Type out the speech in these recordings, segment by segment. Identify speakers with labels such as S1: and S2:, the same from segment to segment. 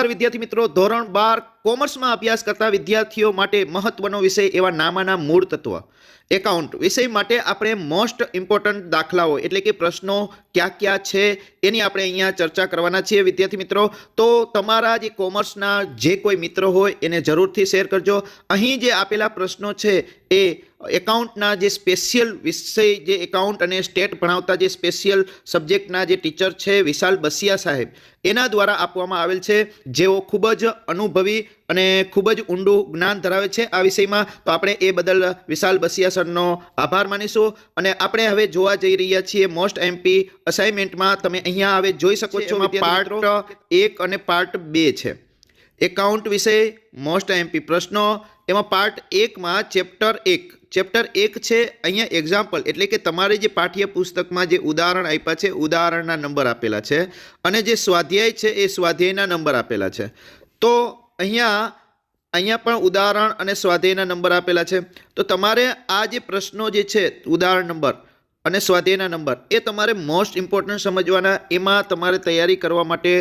S1: નમસ્કાર વિદ્યાર્થી મિત્રો ધોરણ બાર કોમર્સમાં અભ્યાસ કરતા વિદ્યાર્થીઓ માટે મહત્વનો વિષય એવા નામાના મૂળ તત્વ. એકાઉન્ટ. વિષય માટે આપણે મોસ્ટ ઇમ્પોર્ટન્ટ દાખલાઓ એટલે કે પ્રશ્નો ક્યાં ક્યાં છે એની આપણે અહીંયા ચર્ચા કરવાના છીએ. વિદ્યાર્થી મિત્રો, તો તમારા જે કોમર્સના જે કોઈ મિત્રો હોય એને જરૂરથી શેર કરજો. અહીં જે આપેલા પ્રશ્નો છે એ એકાઉન્ટના જે સ્પેશિયલ વિષય, જે એકાઉન્ટ અને સ્ટેટ ભણાવતા જે સ્પેશિયલ સબ્જેક્ટના જે ટીચર છે વિશાલ બસિયા સાહેબ, એના દ્વારા આપવામાં આવેલ છે. જેઓ ખૂબ જ અનુભવી અને ખૂબ જ ઊંડું જ્ઞાન ધરાવે છે આ વિષયમાં. તો આપણે એ બદલ વિશાલ બસિયા સરનો આભાર માનીશું. અને આપણે હવે જોવા જઈ રહ્યા છીએ મોસ્ટ એમપી અસાઇનમેન્ટમાં. તમે અહીંયા હવે જોઈ શકો છો પાર્ટ એક અને પાર્ટ બે છે. એકાઉન્ટ વિષય મોસ્ટ એમપી પ્રશ્નો. એમાં પાર્ટ એકમાં ચેપ્ટર એક. ચેપ્ટર એક છે અહીંયા એક્ઝામ્પલ એટલે કે તમારે જે પાઠ્ય પુસ્તકમાં જે ઉદાહરણ આપ્યા છે ઉદાહરણના નંબર આપેલા છે. અને જે સ્વાધ્યાય છે એ સ્વાધ્યાયના નંબર આપેલા છે. તો અહીંયા અહીંયા પણ ઉદાહરણ અને સ્વાધ્યાયના નંબર આપેલા છે. તો તમારે આ જે પ્રશ્નો જે છે, ઉદાહરણ નંબર અને સ્વાધ્યાયના નંબર, એ તમારે મોસ્ટ ઇમ્પોર્ટન્ટ સમજવાના, એમાં તમારે તૈયારી કરવા માટે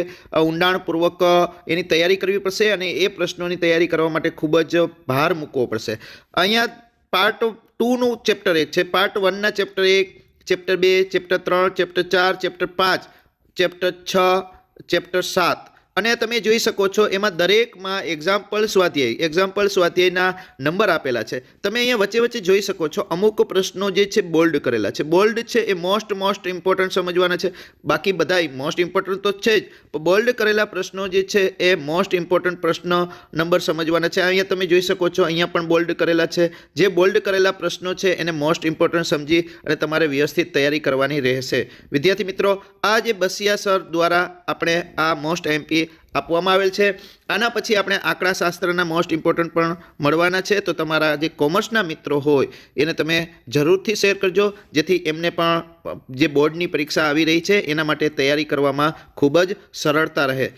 S1: ઊંડાણપૂર્વક એની તૈયારી કરવી પડશે અને એ પ્રશ્નોની તૈયારી કરવા માટે ખૂબ જ ભાર મૂકવો પડશે. અહીંયા પાર્ટ ટુનું ચેપ્ટર એક છે. પાર્ટ વનના ચેપ્ટર એક ચેપ્ટર બે ચેપ્ટર ત્રણ ચેપ્ટર ચાર ચેપ્ટર પાંચ ચેપ્ટર છ ચેપ્ટર સાત. અને તમે જોઈ શકો છો, એમાં દરેકમાં એક્ઝામ્પલ સ્વાધ્યાય એક્ઝામ્પલ સ્વાધ્યાયના નંબર આપેલા છે. તમે અહીંયા વચ્ચે વચ્ચે જોઈ શકો છો, અમુક પ્રશ્નો જે છે બોલ્ડ કરેલા છે. બોલ્ડ છે એ મોસ્ટ મોસ્ટ ઇમ્પોર્ટન્ટ સમજવાના છે. બાકી બધાય મોસ્ટ ઇમ્પોર્ટન્ટ તો છે જ, પણ બોલ્ડ કરેલા પ્રશ્નો જે છે એ મોસ્ટ ઇમ્પોર્ટન્ટ પ્રશ્ન નંબર સમજવાના છે. અહીંયા તમે જોઈ શકો છો, અહીંયા પણ બોલ્ડ કરેલા છે. જે બોલ્ડ કરેલા પ્રશ્નો છે એને મોસ્ટ ઇમ્પોર્ટન્ટ સમજી અને તમારે વ્યવસ્થિત તૈયારી કરવાની રહેશે. વિદ્યાર્થી મિત્રો, આ જે બસિયા સર દ્વારા આપણે આ મોસ્ટ એમપી આપવામાં આવેલ છે. આના પછી આપણે આંકડાશાસ્ત્રના મોસ્ટ ઇમ્પોર્ટન્ટ પણ મળવાના છે. તો તમારા જે કોમર્સના મિત્રો હોય, એને તમે જરૂરથી શેર કરજો. જેથી એમને પણ, જે બોર્ડની પરીક્ષા આવી રહી છે, એના માટે તૈયારી કરવામાં ખૂબ જ સરળતા રહે.